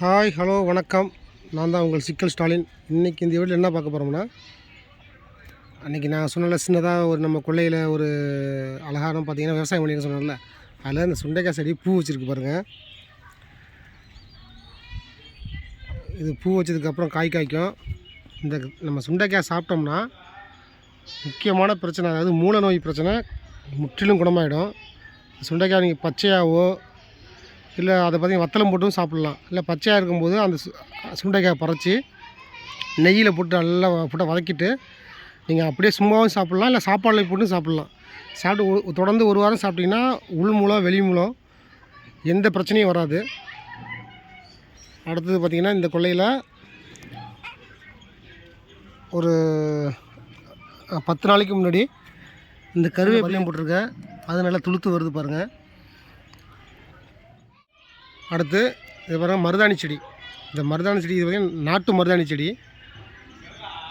Hi hello வணக்கம். நான் தான் உங்கள் சிக்கல் ஸ்டாலின். இன்றைக்கி இந்த வீட்டில் என்ன பார்க்க போகிறோம்னா அன்றைக்கி நான் சொன்னல சின்னதாக ஒரு நம்ம கொள்ளையில் ஒரு அழகாரம் பார்த்திங்கன்னா விவசாயம் பண்ணிக்க சொன்னேன்ல அதில் இந்த சுண்டைக்காய் செடி பூ வச்சுருக்கு பாருங்கள் இது பூ வச்சதுக்கப்புறம் காய் காய்க்கும். இந்த நம்ம சுண்டைக்காய் சாப்பிட்டோம்னா முக்கியமான பிரச்சனை அதாவது மூல நோய் பிரச்சனை முற்றிலும் குணமாயிடும். சுண்டைக்காய் நீங்கள் பச்சையாவோ இல்லை அதை பார்த்தீங்கன்னா வத்தலம் போட்டும் சாப்பிட்லாம். இல்லை பச்சையாக இருக்கும்போது அந்த சு சுண்டைக்காய் பறச்சு நெய்யில் போட்டு நல்லா போட்டு வதக்கிட்டு நீங்கள் அப்படியே சும்மாவும் சாப்பிட்லாம் இல்லை சாப்பாடில் போட்டு சாப்பிட்லாம். சாப்பிட்டு தொடர்ந்து ஒரு வாரம் சாப்பிட்டிங்கன்னா உள் மூலம் வெளி மூலம் எந்த பிரச்சனையும் வராது. அடுத்தது பார்த்திங்கன்னா இந்த கொள்ளையில் ஒரு பத்து நாளைக்கு முன்னாடி இந்த கருவேப்பிலையும் போட்டிருக்கேன். அது நல்லா துளுத்து வருது பாருங்கள் அடுத்து இது பாருங்கள் மருதாணி செடி. இந்த மருதாணி செடி இது பார்த்திங்கன்னா நாட்டு மருதாணி செடி.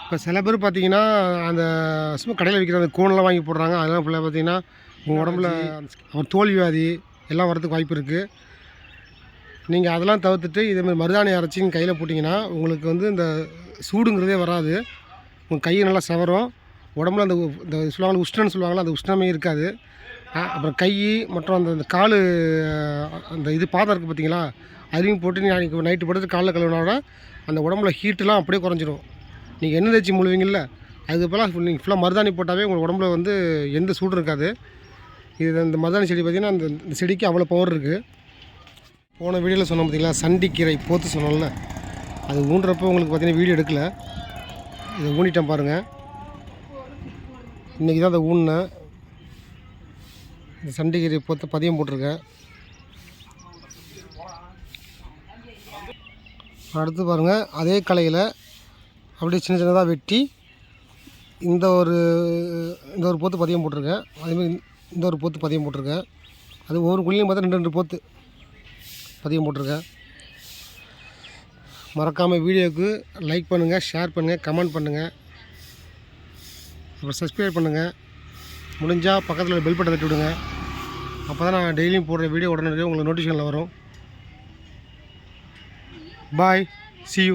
இப்போ சில பேர் பார்த்தீங்கன்னா அந்த சும்மா கடையில் விற்கிற அந்த கூனெலாம் வாங்கி போடுறாங்க. அதெல்லாம் ஃபுல்லாக பார்த்தீங்கன்னா உங்கள் உடம்புல ஒரு தோல் வியாதி எல்லாம் வரதுக்கு வாய்ப்பு இருக்குது நீங்கள் அதெல்லாம் தவிர்த்துட்டு இதேமாதிரி மருதாணி அரைச்சின்னு கையில் போட்டிங்கன்னா உங்களுக்கு வந்து இந்த சூடுங்கிறதே வராது. உங்கள் கை நல்லா செவரும். உடம்புல அந்த இந்த சொல்லுவாங்களா உஷ்ணன்னு சொல்லுவாங்களா அந்த உஷ்ணமே இருக்காது. அப்புறம் கை மற்றும் அந்த அந்த கால் அந்த இது பாதம் இருக்குது பார்த்தீங்களா? அதையும் போட்டு நீ அன்றைக்கி நைட்டு போட்டு காலைல கழுவினோட அந்த உடம்புல ஹீட்டெலாம் அப்படியே குறைஞ்சிரும். நீங்கள் எண்ணெய் தேய்ச்சி முழுவீங்கல்ல அதுக்கு பதிலாக நீங்கள் ஃபுல்லாக மருதாணி போட்டாவே உங்கள் உடம்புல வந்து எந்த சூடும் இருக்காது. இது இந்த மருதாணி செடி பார்த்திங்கன்னா அந்த இந்த செடிக்கு அவ்வளோ பவர் இருக்குது போன வீடியோவில் சொன்னோம் பார்த்தீங்களா சண்டிக்கீரை போத்து சொன்னோம்ல அது ஊன்றப்போ உங்களுக்கு பார்த்தீங்கன்னா வீடியோ எடுக்கலை. இதை ஊனிட்டேன் பாருங்கள் இன்றைக்கி தான் அதை ஊனினேன் இந்த சண்டிகிரி போத்து பதியம் போட்டிருக்கேன். அடுத்து பாருங்கள் அதே கலையில் அப்படியே சின்ன சின்னதாக வெட்டி இந்த ஒரு இந்த ஒரு போத்து பதியம் போட்டிருக்கேன். அதேமாதிரி இந்த ஒரு போத்து பதியம் போட்டிருக்கேன். அது ஒவ்வொரு குழிலையும் பார்த்தா ரெண்டு ரெண்டு போத்து பதியம் போட்டிருக்கேன். மறக்காமல் வீடியோவுக்கு லைக் பண்ணுங்கள் ஷேர் பண்ணுங்கள் கமெண்ட் பண்ணுங்கள் அப்புறம் சப்ஸ்கிரைப் பண்ணுங்கள் முடிஞ்சால் பக்கத்தில் பெல் பட்டன் தட்டி விடுங்க அப்போ தான் நான் டெய்லியும் போடுற வீடியோ உடனடியாக உங்களுக்கு நோட்டிஃபிகேஷனில் வரும். பாய் சி யூ